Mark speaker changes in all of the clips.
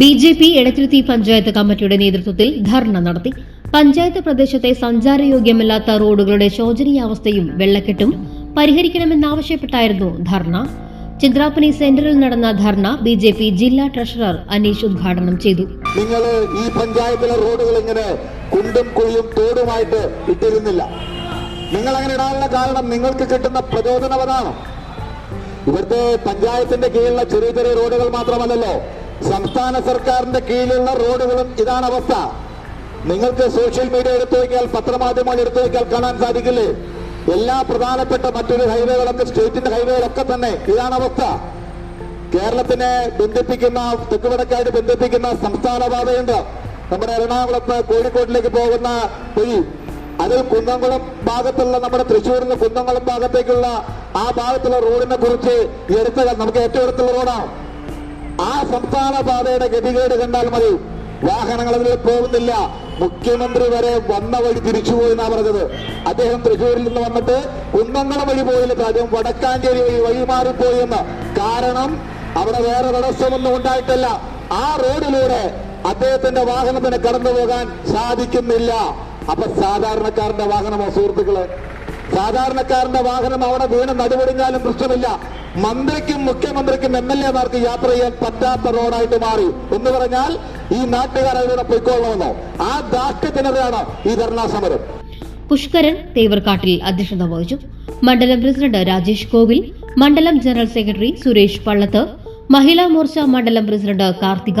Speaker 1: B J P Edathiruthy panchayat കമ്മിറ്റിയുടെ നേതൃത്വത്തിൽ ധർണ നടത്തി. പഞ്ചായത്ത് പ്രദേശത്തെ സഞ്ചാരയോഗ്യമല്ലാത്ത റോഡുകളുടെ ശോചനീയാവസ്ഥയും വെള്ളക്കെട്ടും പരിഹരിക്കണമെന്നാവശ്യപ്പെട്ടായിരുന്നു ധർണ. ചിന്ത്രാപ്പനി സെന്ററിൽ നടന്ന ധർണ ബി ജെ പി ജില്ലാ ട്രഷറർ അനീഷ് ഉദ്ഘാടനം ചെയ്തു.
Speaker 2: നിങ്ങൾ ഈ പഞ്ചായത്തിലെ റോഡുകൾ ഇങ്ങനെ കുണ്ടും കുഴിയും തോടുമായിട്ട് ഇട്ടിരുന്നില്ല. നിങ്ങൾ അങ്ങനെ ഇടാനുള്ള കാരണം നിങ്ങൾക്ക് കിട്ടുന്ന പ്രചോദനം അതാണ്. ഇവിടുത്തെ പഞ്ചായത്തിന്റെ കീഴിലുള്ള ചെറിയ ചെറിയ റോഡുകൾ മാത്രമല്ലല്ലോ. സംസ്ഥാന സർക്കാരിന്റെ കീഴിലുള്ള റോഡുകളും ഇതാണ് അവസ്ഥ. നിങ്ങൾക്ക് സോഷ്യൽ മീഡിയ എടുത്തു നോക്കിയാൽ പത്രമാധ്യമങ്ങൾ എടുത്തു നോക്കിയാൽ കാണാൻ സാധിക്കില്ലേ? എല്ലാ പ്രധാനപ്പെട്ട മറ്റൊരു ഹൈവേകളൊക്കെ സ്റ്റേറ്റിന്റെ ഹൈവേകളൊക്കെ തന്നെ ഇതാണ് അവസ്ഥ. കേരളത്തിനെ ബന്ധിപ്പിക്കുന്ന തെക്ക് വടക്കായിട്ട് ബന്ധിപ്പിക്കുന്ന സംസ്ഥാന പാതയുണ്ട് നമ്മുടെ എറണാകുളത്ത് കോഴിക്കോട്ടിലേക്ക് പോകുന്ന വഴി അതിൽ കുന്നംകുളം ഭാഗത്തുള്ള നമ്മുടെ തൃശ്ശൂരിൽ നിന്ന് കുന്നംകുളം ഭാഗത്തേക്കുള്ള ആ ഭാഗത്തുള്ള റോഡിനെ കുറിച്ച് എടുത്തുകൾ നമുക്ക് ഏറ്റവും അടുത്തുള്ള റോഡാണ്. ആ സംസ്ഥാന പാതയുടെ ഗതികേട് കണ്ടാൽ മതി. വാഹനങ്ങൾ അതിൽ പോകുന്നില്ല. മുഖ്യമന്ത്രി വരെ വന്ന വഴി തിരിച്ചുപോയി എന്നാ പറഞ്ഞത്. അദ്ദേഹം തൃശ്ശൂരിൽ നിന്ന് വന്നിട്ട് കുന്നംകുളം വഴി പോയില്ല കാര്യം വടക്കാഞ്ചേരി വഴി വഴി മാറിപ്പോയി എന്ന്. കാരണം അവിടെ വേറെ തടസ്സമൊന്നും ഉണ്ടായിട്ടില്ല. ആ റോഡിലൂടെ അദ്ദേഹത്തിന്റെ വാഹനത്തിന് കടന്നു പോകാൻ സാധിക്കുന്നില്ല. അപ്പൊ സാധാരണക്കാരന്റെ വാഹനമോ സുഹൃത്തുക്കളെ? സാധാരണക്കാരന്റെ വാഹനം അവിടെ വീണ് നടുപൊടിഞ്ഞാലും പ്രശ്നമില്ല. മന്ത്രിക്കും മുഖ്യമന്ത്രിക്കും എം എൽ എമാർക്ക് യാത്ര ചെയ്യാൻ പറ്റാത്ത റോഡായിട്ട് മാറി. എന്ന് പറഞ്ഞാൽ ഈ നാട്ടുകാർ അതിലൂടെ പൊയ്ക്കൊള്ളണമെന്നോ ആ ദാഷ്ട്യത്തിനെതിരാണ് ഈ ധർണാ സമരം.
Speaker 1: പുഷ്കരൻ തേവർക്കാട്ടിൽ അധ്യക്ഷത വഹിച്ചു. മണ്ഡലം പ്രസിഡന്റ് രാജേഷ് കോവിൽ മണ്ഡലം ജനറൽ സെക്രട്ടറി സുരേഷ് പള്ളത്ത് മഹിളാ മോർച്ച മണ്ഡലം പ്രസിഡന്റ് കാർത്തിക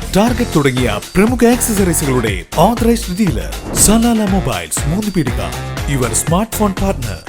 Speaker 3: Target തുടങ്ങിയ പ്രമുഖ ആക്സസറീസുകളുടെ authorised dealer Salala mobiles Moonnu Peedika. Your smart phone partner